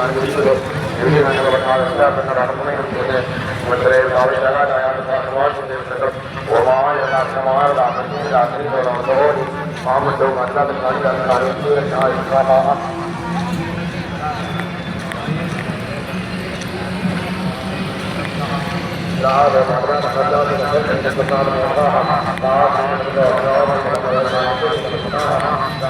ഞാൻ വിളിച്ചത് എനിക്ക് മനസ്സിലാക്കുന്ന നടത്തുന്നതിനുണ്ട് ഇവിടുത്തെ ആവശ്യകാരായാലും ഓമായ രാത്രി മാമറ്റവും അല്ലാത്ത കാര്യങ്ങൾ ാ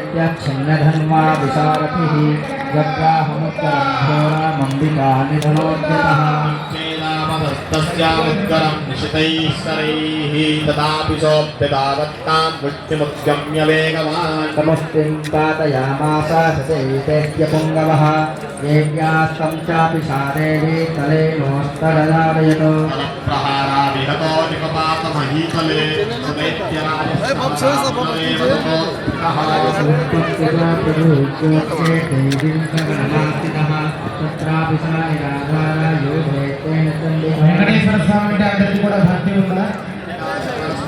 స్వదాముదాదేత్యచ్ఛిన్నధన్వా విశారథిः గద్రాహముత్తరం ఘోరామంబికా నిధనోద్యతः చేనామదస్తస్యాముద్గరం నిశితైశ్వరైः తదాపి సోప్యతావత్తాం వృత్తిముద్గమ్య వేగవాన్ తమస్తిం పాతయామాస సచైతేత్య పుంగవः దేవ్యాస్తం చాపి శాదేవి తలేనోస్తరదారయతో ప్రహారా విహతో నిపపాతమహీతలే వెంకటేశ్వర స్వామి అంటే అందరికీ కూడా భక్తి ఉందా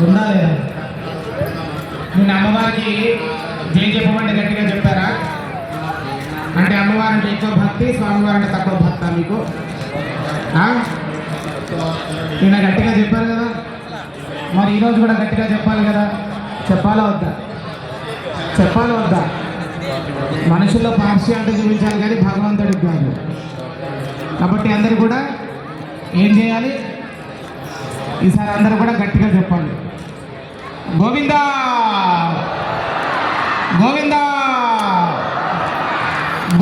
ఉందా లేదా నిన్న అమ్మవారికి జయం చెప్పమంటే గట్టిగా చెప్పారా అంటే అమ్మవారు అంటే ఎక్కువ భక్తి స్వామివారు అంటే తక్కువ భక్త మీకు ఆ? నిన్న గట్టిగా చెప్పారు కదా. మరి ఈరోజు కూడా గట్టిగా చెప్పాలి కదా. చెప్పాలా వద్దా? చెప్పాలా వద్దా? మనుషుల్లో అంటే చూపించాలి కానీ భగవంతుడి కాదు. కాబట్టి అందరు కూడా ఏం చేయాలి? ఈసారి అందరూ కూడా గట్టిగా చెప్పండి గోవిందా! గోవిందా!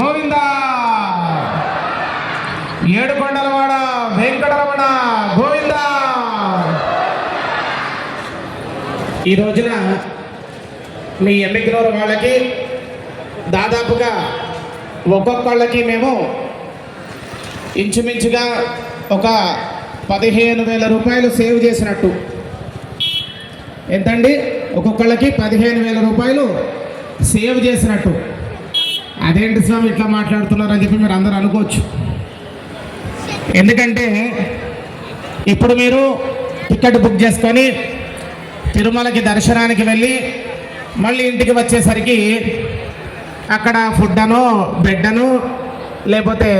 గోవిందా! ఏడు కొండలవాడ వెంకటరమణ గోవింద. ఈ రోజున మీ ఎమ్మిగ్నూరు వాళ్ళకి దాదాపుగా ఒక్కొక్కళ్ళకి మేము ఇంచుమించుగా ఒక పదిహేను వేల రూపాయలు సేవ్ చేసినట్టు. ఎంతండి? ఒక్కొక్కళ్ళకి పదిహేను వేల రూపాయలు సేవ్ చేసినట్టు. అదేంటి స్వామి ఇట్లా మాట్లాడుతున్నారని చెప్పి మీరు అందరూ అనుకోవచ్చు. ఎందుకంటే ఇప్పుడు మీరు టికెట్ బుక్ చేసుకొని తిరుమలకి దర్శనానికి వెళ్ళి మళ్ళీ ఇంటికి వచ్చేసరికి అక్కడ ఫుడ్ అను బెడ్ అను లేకపోతే